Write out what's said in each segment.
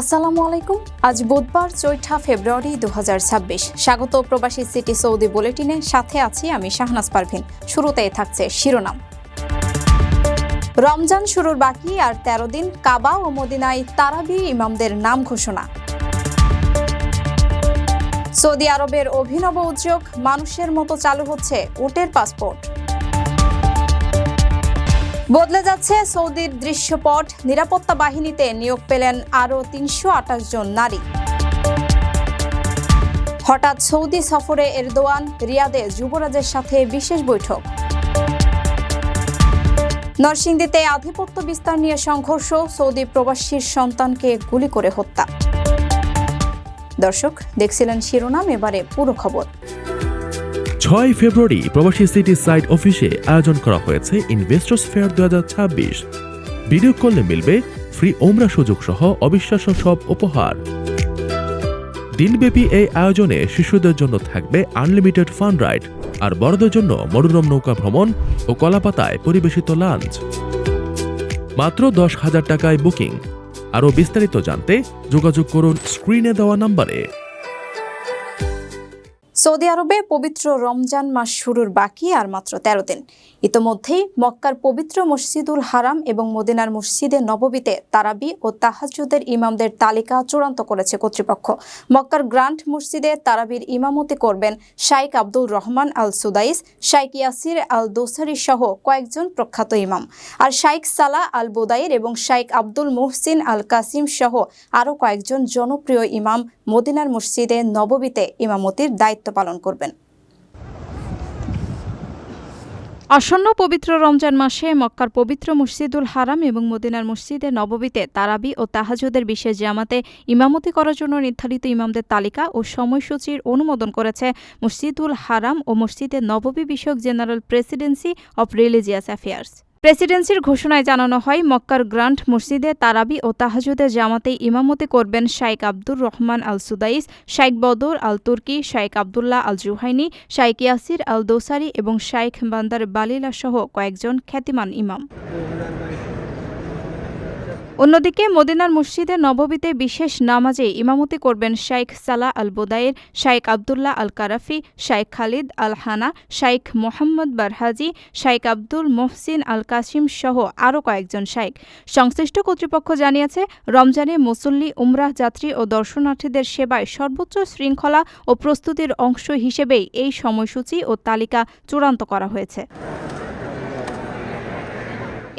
আসসালামু আলাইকুম। আজ বুধবার, চৈঠা ফেব্রুয়ারি দু হাজার ছাব্বিশ। স্বাগত প্রবাসী সিটি সৌদি বুলেটিনে। সাথে আছি আমি শাহনাজ পারভিন। শুরুতেই থাকছে শিরোনাম। রমজান শুরুর বাকি আর তেরো দিন কাবা ও মদিনায় তারাবি ইমামদের নাম ঘোষণা। সৌদি আরবের অভিনব উদ্যোগ মানুষের মতো চালু হচ্ছে উটের পাসপোর্ট। বদলে যাচ্ছে সৌদির দৃশ্যপট। নিরাপত্তা বাহিনীতে নিয়োগ পেলেন আরও তিনশো আঠাশ জন নারী। হঠাৎ সৌদি সফরে এরদোয়ান, রিয়াদে যুবরাজের সাথে বিশেষ বৈঠক। নরসিংদীতে আধিপত্য বিস্তার নিয়ে সংঘর্ষ, সৌদি প্রবাসীর সন্তানকে গুলি করে হত্যা। দর্শক, দেখছিলেন শিরোনাম, এবারে পুরো খবর। ছয় ফেব্রুয়ারি প্রবাসী সিটি সাইট অফিসে আয়োজন করা হয়েছে ইনভেস্টর্স ফেয়ার দু হাজার ছাব্বিশ। ভিডিও কলে মিলবে ফ্রি ওমরা সুযোগ সহ অবিশ্বাস্য সব উপহার। দিনব্যাপী এই আয়োজনে শিশুদের জন্য থাকবে আনলিমিটেড ফান রাইড আর বড়দের জন্য মনোরম নৌকা ভ্রমণ ও কলাপাতায় পরিবেশিত লাঞ্চ মাত্র দশ হাজার টাকায় বুকিং। আরও বিস্তারিত জানতে যোগাযোগ করুন স্ক্রিনে দেওয়া নম্বরে। সৌদি আরবে পবিত্র রমজান মাস শুরুর বাকি আর মাত্র তেরো দিন। ইতোমধ্যেই মক্কার পবিত্র মসজিদুল হারাম এবং মদিনার মসজিদে নববীতে তারাবি ও তাহাজুদের ইমামদের তালিকা চূড়ান্ত করেছে কর্তৃপক্ষ। মক্কার গ্রান্ট মসজিদে তারাবির ইমামতি করবেন Sheikh Abdul Rahman Al Sudais Sheikh Yasir Al Dosari সহ কয়েকজন প্রখ্যাত ইমাম। আর শাইক সালা আল বুদাইর এবং শাইক আব্দুল মুহসিন আল কাসিম সহ আরও কয়েকজন জনপ্রিয় ইমাম মদিনার মসজিদে নববীতে ইমামতির দায়িত্ব পালন করবেন। আসন্ন পবিত্র রমজান মাসে মক্কার পবিত্র মসজিদুল হারাম এবং মদিনার মসজিদে নববীতে তারাবি ও তাহাজুদের বিশেষ জামাতে ইমামতি করার জন্য নির্ধারিত ইমামদের তালিকা ও সময়সূচির অনুমোদন করেছে মসজিদুল হারাম ও মসজিদে নববী বিষয়ক general presidency of religious affairs. প্রেসিডেন্সির ঘোষণায় জানানো হয়, মক্কার গ্রান্ট মসজিদে তারাবি ও তাহাজুদে জামাতে ইমামতি করবেন Sheikh Abdur Rahman Al Sudais Sheikh Badr Al Turki Sheikh Abdullah আল জুহাইনি শাইক ইয়াসির আল দোসারি এবং শাইখ বান্দার বালিলা সহ কয়েকজন খ্যাতিমান ইমাম। অন্যদিকে মদিনার মসজিদে নববীতে বিশেষ নামাজে ইমামতি করবেন শাইখ সালাহ আল বোদায়ের শাইখ আবদুল্লাহ আল কারাফি শাইখ খালিদ আল হানা শাইখ মোহাম্মদ বারহাজি, শাইখ আব্দুল মোহসিন আল কাসিম সহ আরও কয়েকজন শাইখ। সংশ্লিষ্ট কর্তৃপক্ষ জানিয়েছে, রমজানে মুসল্লি, উমরাহ যাত্রী ও দর্শনার্থীদের সেবায় সর্বোচ্চ শৃঙ্খলা ও প্রস্তুতির অংশ হিসেবেই এই সময়সূচি ও তালিকা চূড়ান্ত করা হয়েছে।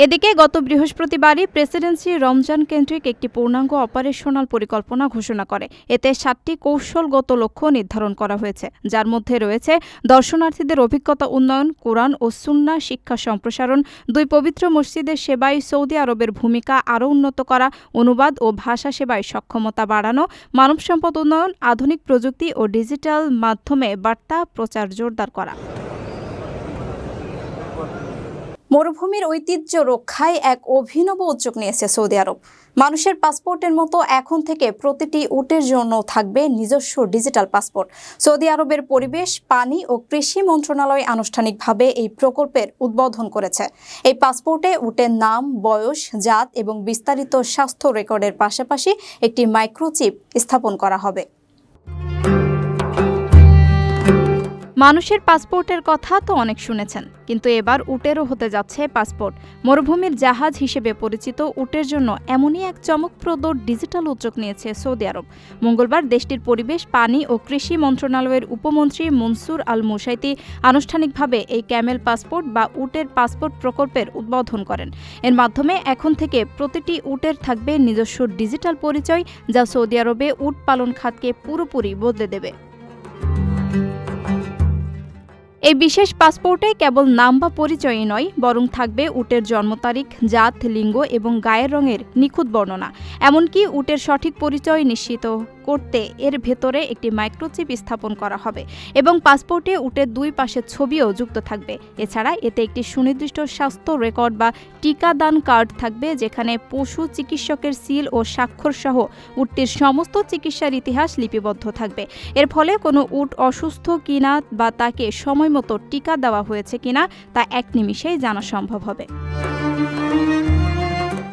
এদিকে গত বৃহস্পতিবারই প্রেসিডেন্সি রমজান কেন্দ্রিক একটি পূর্ণাঙ্গ অপারেশনাল পরিকল্পনা ঘোষণা করে। এতে সাতটি কৌশলগত লক্ষ্য নির্ধারণ করা হয়েছে। যার মধ্যে রয়েছে দর্শনার্থীদের অভিজ্ঞতা উন্নয়ন, কোরআন ও সুন্না, শিক্ষা সম্প্রসারণ, দুই পবিত্র মসজিদের সেবায় সৌদি আরবের ভূমিকা আরও উন্নত করা, অনুবাদ ও ভাষা সেবায় সক্ষমতা বাড়ানো, মানব সম্পদ উন্নয়ন, আধুনিক প্রযুক্তি ও ডিজিটাল মাধ্যমে বার্তা প্রচার জোরদার করা। মরুভূমির ঐতিহ্য রক্ষায় এক অভিনব উদ্যোগ নিয়েছে সৌদি আরব। মানুষের পাসপোর্টের মতো এখন থেকে প্রতিটি উটের জন্য থাকবে নিজস্ব ডিজিটাল পাসপোর্ট। সৌদি আরবের পরিবেশ, পানি ও কৃষি মন্ত্রণালয় আনুষ্ঠানিকভাবে এই প্রকল্পের উদ্বোধন করেছে। এই পাসপোর্টে উটের নাম, বয়স, জাত এবং বিস্তারিত স্বাস্থ্য রেকর্ডের পাশাপাশি একটি মাইক্রোচিপ স্থাপন করা হবে। মানুষের পাসপোর্টের কথা তো অনেক শুনেছেন, কিন্তু এবার উটেরও হতে যাচ্ছে পাসপোর্ট। মরুভূমির জাহাজ হিসেবে পরিচিত উটের জন্য এমনই এক চমকপ্রদ ডিজিটাল উদ্যোগ নিয়েছে সৌদি আরব। মঙ্গলবার দেশটির পরিবেশ, পানি ও কৃষি মন্ত্রণালয়ের উপমন্ত্রী মনসুর আল মুসাইতি আনুষ্ঠানিকভাবে এই ক্যামেল পাসপোর্ট বা উটের পাসপোর্ট প্রকল্পের উদ্বোধন করেন। এর মাধ্যমে এখন থেকে প্রতিটি উটের থাকবে নিজস্ব ডিজিটাল পরিচয়, যা সৌদি আরবে উট পালন খাতকে পুরোপুরি বদলে দেবে। এই বিশেষ পাসপোর্টে কেবল নাম বা পরিচয়ই নয়, বরং থাকবে উটের জন্ম তারিখ, জাত, লিঙ্গ এবং গায়ের রঙের নিখুঁত বর্ণনা। এমনকি উটের সঠিক পরিচয় নিশ্চিত করতে এর ভেতরে একটি মাইক্রোচিপ স্থাপন করা হবে এবং পাসপোর্টে উটের দুই পাশে ছবিও যুক্ত থাকবে। এছাড়া এতে একটি সুনির্দিষ্ট স্বাস্থ্য রেকর্ড বা টিকাদান কার্ড থাকবে, যেখানে পশু চিকিৎসকের সিল ও স্বাক্ষর সহ উটটির সমস্ত চিকিৎসার ইতিহাস লিপিবদ্ধ থাকবে। এর ফলে কোনো উট অসুস্থ কিনা বা তাকে সময় মতো টিকা দেওয়া হয়েছে কিনা তা এক নিমিষেই জানা সম্ভব হবে।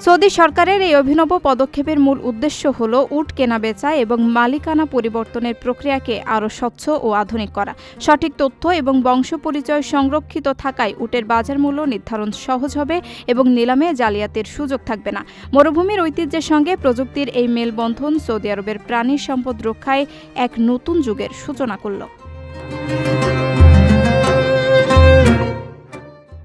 সৌদি সরকারের এই অভিনব পদক্ষেপের মূল উদ্দেশ্য হল উট কেনাবেচা এবং মালিকানা পরিবর্তনের প্রক্রিয়াকে আরও স্বচ্ছ ও আধুনিক করা। সঠিক তথ্য এবং বংশ পরিচয় সংরক্ষিত থাকায় উটের বাজার মূল্য নির্ধারণ সহজ হবে এবং নিলামে জালিয়াতির সুযোগ থাকবে না। মরুভূমির ঐতিহ্যের সঙ্গে প্রযুক্তির এই মেলবন্ধন সৌদি আরবের প্রাণী সম্পদ রক্ষায় এক নতুন যুগের সূচনা করল।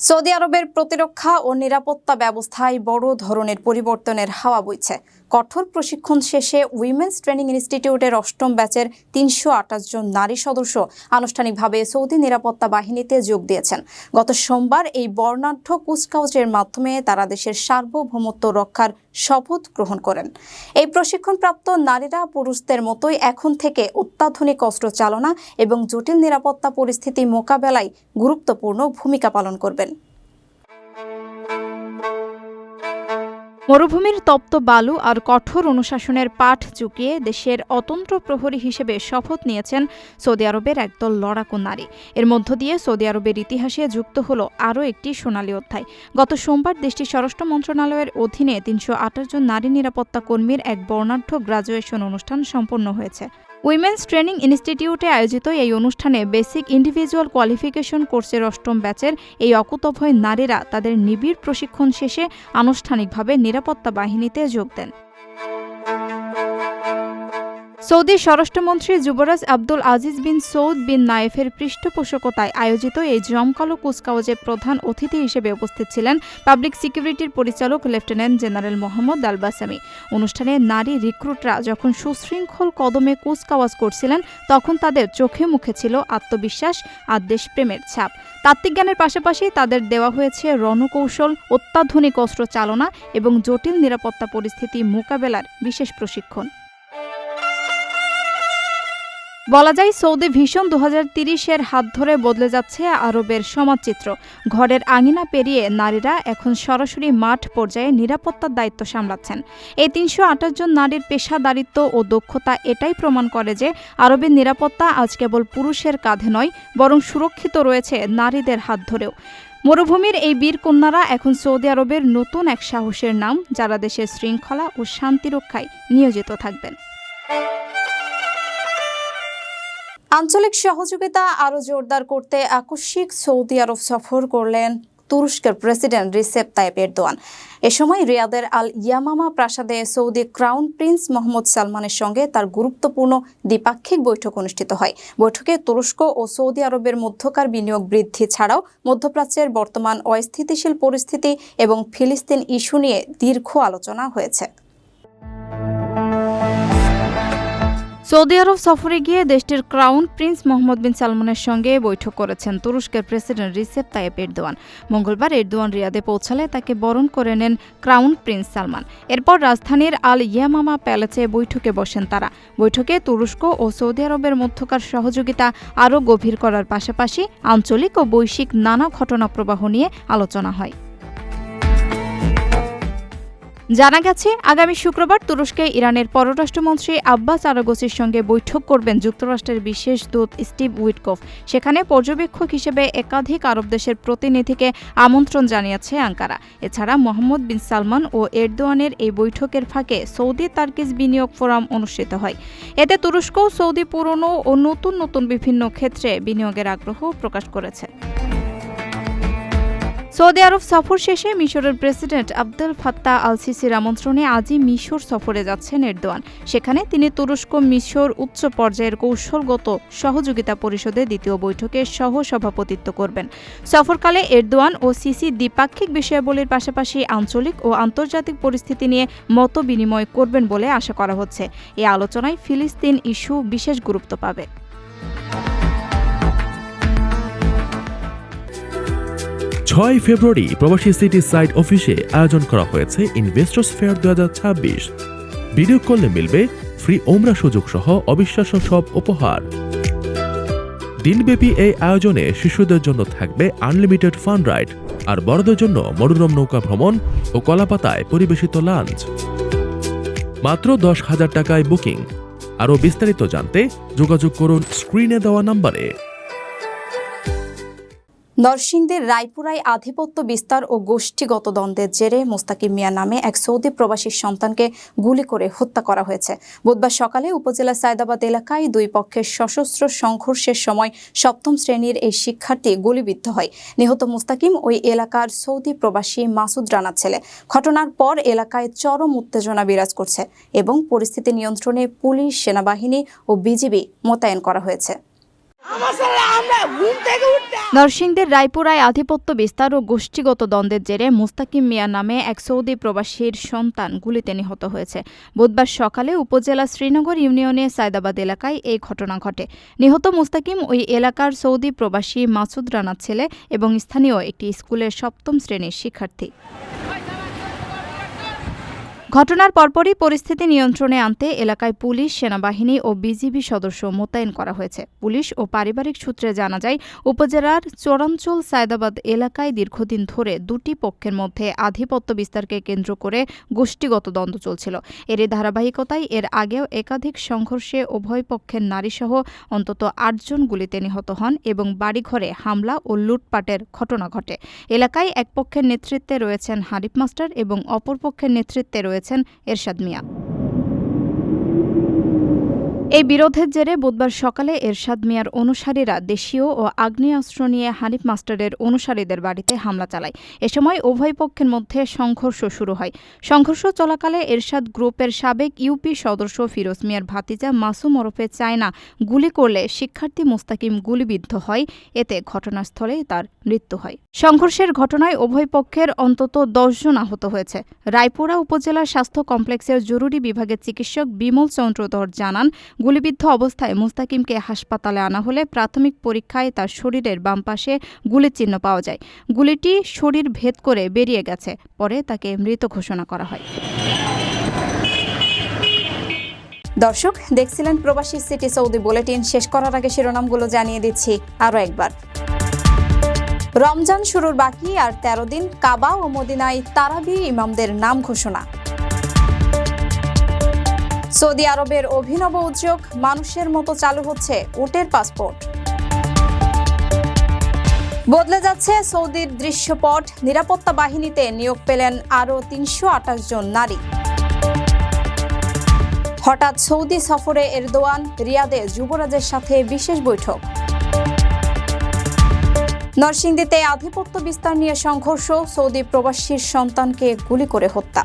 সৌদি আরবের প্রতিরক্ষা ও নিরাপত্তা ব্যবস্থায় বড় ধরনের পরিবর্তনের হাওয়া বইছে। কঠোর প্রশিক্ষণ শেষে উইমেন্স ট্রেনিং ইনস্টিটিউটের অষ্টম ব্যাচের তিনশো আঠাশ জন নারী সদস্য আনুষ্ঠানিকভাবে সৌদি নিরাপত্তা বাহিনীতে যোগ দিয়েছেন। গত সোমবার এই বর্ণাঢ্য কুচকাউচের মাধ্যমে তারা দেশের সার্বভৌমত্ব রক্ষার শপথ গ্রহণ করেন। এই প্রশিক্ষণপ্রাপ্ত নারীরা পুরুষদের মতোই এখন থেকে অত্যাধুনিক অস্ত্র চালনা এবং জটিল নিরাপত্তা পরিস্থিতি মোকাবেলায় গুরুত্বপূর্ণ ভূমিকা পালন করবেন। মরুভূমির তপ্ত বালু আর কঠোর অনুশাসনের পাঠ চুকিয়ে দেশের অতন্ত্র প্রহরী হিসেবে শপথ নিয়েছেন সৌদি আরবের একদল লড়াকু নারী। এর মধ্য দিয়ে সৌদি আরবের ইতিহাসে যুক্ত হল আরও একটি সোনালী অধ্যায়। গত সোমবার দেশটির স্বরাষ্ট্র মন্ত্রণালয়ের অধীনে তিনশো আঠাশ জন নারী নিরাপত্তা কর্মীর এক বর্ণাঢ্য গ্রাজুয়েশন অনুষ্ঠান সম্পন্ন হয়েছে। উইমেন্স ট্রেনিং ইনস্টিটিউটে আয়োজিত এই অনুষ্ঠানে বেসিক ইন্ডিভিজুয়াল কোয়ালিফিকেশন কোর্সের অষ্টম ব্যাচের এই অকুতভয় নারীরা তাদের নিবিড় প্রশিক্ষণ শেষে আনুষ্ঠানিকভাবে নিরাপত্তা বাহিনীতে যোগ দেন। সৌদি স্বরাষ্ট্রমন্ত্রী যুবরাজ আব্দুল আজিজ বিন সৌদ বিন নায়েফের পৃষ্ঠপোষকতায় আয়োজিত এই জমকালো কুচকাওয়াজে প্রধান অতিথি হিসেবে উপস্থিত ছিলেন পাবলিক সিকিউরিটির পরিচালক লেফটেন্যান্ট জেনারেল মোহাম্মদ আলবাসামি। অনুষ্ঠানে নারী রিক্রুটরা যখন সুশৃঙ্খল কদমে কুচকাওয়াজ করছিলেন, তখন তাদের চোখে মুখে ছিল আত্মবিশ্বাস আর দেশপ্রেমের ছাপ। তাত্ত্বিক জ্ঞানের পাশাপাশি তাদের দেওয়া হয়েছে রণকৌশল, অত্যাধুনিক অস্ত্র চালনা এবং জটিল নিরাপত্তা পরিস্থিতি মোকাবেলার বিশেষ প্রশিক্ষণ। বলা যায়, সৌদি ভীষণ দু এর হাত ধরে বদলে যাচ্ছে আরবের সমাজচিত্র। ঘরের আঙিনা পেরিয়ে নারীরা এখন সরাসরি মাঠ পর্যায়ে নিরাপত্তার দায়িত্ব সামলাচ্ছেন। এই তিনশো আঠাশ জন নারীর পেশাদারিত্ব ও দক্ষতা এটাই প্রমাণ করে যে আরবের নিরাপত্তা আজ কেবল পুরুষের কাঁধে নয়, বরং সুরক্ষিত রয়েছে নারীদের হাত ধরেও। মরুভূমির এই বীর কন্যারা এখন সৌদি আরবের নতুন এক সাহসের নাম, যারা দেশের শৃঙ্খলা ও শান্তি রক্ষায় নিয়োজিত থাকবেন। আঞ্চলিক সহযোগিতা আরও জোরদার করতে আকস্মিক সৌদি আরব সফর করলেন তুরস্কের প্রেসিডেন্ট রিসেপ তাইপ এরদোয়ান। এ সময় রিয়াদের আল ইয়ামামা প্রাসাদে সৌদি ক্রাউন প্রিন্স মোহাম্মদ সালমানের সঙ্গে তার গুরুত্বপূর্ণ দ্বিপাক্ষিক বৈঠক অনুষ্ঠিত হয়। বৈঠকে তুরস্ক ও সৌদি আরবের মধ্যকার বিনিয়োগ বৃদ্ধি ছাড়াও মধ্যপ্রাচ্যের বর্তমান অস্থিতিশীল পরিস্থিতি এবং ফিলিস্তিন ইস্যু নিয়ে দীর্ঘ আলোচনা হয়েছে। সৌদি আরব সফরে গিয়ে দেশটির ক্রাউন প্রিন্স মোহাম্মদ বিন সালমানের সঙ্গে বৈঠক করেছেন তুরস্কের প্রেসিডেন্ট রিসেপ তাইপ এরদোয়ান। মঙ্গলবার এরদোয়ান রিয়াদে পৌঁছালে তাকে বরণ করে নেন ক্রাউন প্রিন্স সালমান। এরপর রাজধানীর আল ইয়ামামা প্যালেসে বৈঠকে বসেন তারা। বৈঠকে তুরস্ক ও সৌদি আরবের মধ্যকার সহযোগিতা আরও গভীর করার পাশাপাশি আঞ্চলিক ও বৈশ্বিক নানা ঘটনা প্রবাহ নিয়ে আলোচনা হয়। জানা গেছে, আগামী শুক্রবার তুরস্কে ইরানের পররাষ্ট্রমন্ত্রী আব্বাস আরাগোসির সঙ্গে বৈঠক করবেন যুক্তরাষ্ট্রের বিশেষ দূত স্টিভ উইটকফ। সেখানে পর্যবেক্ষক হিসেবে একাধিক আরব দেশের প্রতিনিধিকে আমন্ত্রণ জানিয়েছে আঙ্কারা। এছাড়া মোহাম্মদ বিন সালমান ও এরদোয়ানের এই বৈঠকের ফাঁকে সৌদি তার্কিজ বিনিয়োগ ফোরাম অনুষ্ঠিত হয়। এতে তুরস্ক সৌদি পুরনো ও নতুন নতুন বিভিন্ন ক্ষেত্রে বিনিয়োগের আগ্রহ প্রকাশ করেছে। সৌদি আরব সফর শেষে মিশরের প্রেসিডেন্ট আব্দুল ফাত্তা আল সিসির আমন্ত্রণে আজই মিশর সফরে যাচ্ছেন এরদোয়ান। সেখানে তিনি তুরস্ক মিশর উচ্চ পর্যায়ের কৌশলগত সহযোগিতা পরিষদের দ্বিতীয় বৈঠকে সহ সভাপতিত্ব করবেন। সফরকালে এরদোয়ান ও সিসি দ্বিপাক্ষিক বিষয়াবলীর পাশাপাশি আঞ্চলিক ও আন্তর্জাতিক পরিস্থিতি নিয়ে মত বিনিময় করবেন বলে আশা করা হচ্ছে। এই আলোচনায় ফিলিস্তিন ইস্যু বিশেষ গুরুত্ব পাবে। ছয় ফেব্রুয়ারি প্রবাসী সিটি সাইট অফিসে আয়োজন করা হয়েছে ইনভেস্টর্স ফেয়ার দু হাজার ছাব্বিশ। বিনিয়োগ করলে মিলবে ফ্রি ওমরা সুযোগ সহ অবিশ্বাস্য সব উপহার। দিনব্যাপী এই আয়োজনে শিশুদের জন্য থাকবে আনলিমিটেড ফান রাইড আর বড়দের জন্য মনোরম নৌকা ভ্রমণ ও কলাপাতায় পরিবেশিত লাঞ্চ মাত্র দশ হাজার টাকায় বুকিং। আরও বিস্তারিত জানতে যোগাযোগ করুন স্ক্রিনে দেওয়া নম্বরে। নরসিংদীর রায়পুরায় আধিপত্য বিস্তার ও গোষ্ঠীগত দ্বন্দ্বের জেরে মোস্তাকিম মিয়া নামে এক সৌদি প্রবাসীর সন্তানকে গুলি করে হত্যা করা হয়েছে। বুধবার সকালে উপজেলা সায়দাবাদ এলাকায় দুই পক্ষের সশস্ত্র সংঘর্ষের সময় সপ্তম শ্রেণির এই শিক্ষার্থী গুলিবিদ্ধ হয়। নিহত মুস্তাকিম ওই এলাকার সৌদি প্রবাসী মাসুদ রানার ছেলে। ঘটনার পর এলাকায় চরম উত্তেজনা বিরাজ করছে এবং পরিস্থিতি নিয়ন্ত্রণে পুলিশ, সেনাবাহিনী ও বিজিবি মোতায়েন করা হয়েছে। নরসিংদীর রায়পুরায় আধিপত্য বিস্তার ও গোষ্ঠীগত দ্বন্দ্বের জেরে মুস্তাকিম মিয়া নামে এক সৌদি প্রবাসীর সন্তান গুলিতে নিহত হয়েছে। বুধবার সকালে উপজেলা শ্রীনগর ইউনিয়নের সায়দাবাদ এলাকায় এই ঘটনা ঘটে। নিহত মুস্তাকিম ওই এলাকার সৌদি প্রবাসী মাসুদ রানার ছেলে এবং স্থানীয় একটি স্কুলের সপ্তম শ্রেণির শিক্ষার্থী। ঘটনার পরপরই পরিস্থিতি নিয়ন্ত্রণে আনতে এলাকায় পুলিশ, সেনাবাহিনী ও বিজিবি সদস্য মোতায়েন করা হয়েছে। পুলিশ ও পারিবারিক সূত্রে জানা যায়, উপজেলার চরাঞ্চল সায়দাবাদ এলাকায় দীর্ঘদিন ধরে দুটি পক্ষের মধ্যে আধিপত্য বিস্তারকে কেন্দ্র করে গোষ্ঠীগত দ্বন্দ্ব চলছিল। এর ধারাবাহিকতায় এর আগেও একাধিক সংঘর্ষে উভয় পক্ষের নারীসহ অন্তত আটজন গুলিতে নিহত হন এবং বাড়িঘরে হামলা ও লুটপাটের ঘটনা ঘটে। এলাকায় এক পক্ষের নেতৃত্বে রয়েছেন হারিফ মাস্টার এবং অপর পক্ষের নেতৃত্বে রয়েছেন এরশাদ মিয়া। এই বিরোধের জেরে বুধবার সকালে এরশাদ মিয়ার অনুসারীরা দেশীয় ও আগ্নেয়াস্ত্র নিয়ে হানিফ মাস্টারের অনুসারীদের বাড়িতে হামলা চালায়। এ সময় উভয় পক্ষের মধ্যে সংঘর্ষ শুরু হয়। সংঘর্ষ চলাকালে এরশাদ গ্রুপের সাবেক ইউপি সদস্য ফিরোজ মিয়ার ভাতিজা মাসুম ওরফে চায়না গুলি করলে শিক্ষার্থী মুস্তাকিম গুলিবিদ্ধ হয়। এতে ঘটনাস্থলেই তার মৃত্যু হয়। সংঘর্ষের ঘটনায় উভয় পক্ষের অন্তত দশজন আহত হয়েছে। রায়পুরা উপজেলা স্বাস্থ্য কমপ্লেক্সের জরুরি বিভাগের চিকিৎসক বিমল চন্দ্রধর জানান গুলিবিদ্ধ অবস্থায় মুস্তাকিমকে হাসপাতালে আনা হলে প্রাথমিক পরীক্ষায় তার শরীরের বাম পাশে গুলির চিহ্ন পাওয়া যায়। গুলিটি শরীর ভেদ করে বেরিয়ে গেছে। পরে তাকে মৃত ঘোষণা করা হয়। দর্শক, দেখছিলেন প্রবাসী সিটি সৌদি বুলেটিন। শেষ করার আগে শিরোনামগুলো জানিয়ে দিচ্ছি আরও একবার। রমজান শুরুর বাকি আর তেরো দিন কাবা ও মদিনায় তারাবি ইমামদের নাম ঘোষণা। সৌদি আরবের অভিনব উদ্যোগ মানুষের মতো চালু হচ্ছে উটের পাসপোর্ট। বদলে যাচ্ছে সৌদির দৃশ্যপট। নিরাপত্তা বাহিনীতে নিয়োগ পেলেন আরও তিনশো আঠাশ জন নারী। হঠাৎ সৌদি সফরে এরদোয়ান রিয়াদে যুবরাজের সাথে বিশেষ বৈঠক। নরসিংদীতে আধিপত্য বিস্তার নিয়ে সংঘর্ষ, সৌদি প্রবাসীর সন্তানকে গুলি করে হত্যা।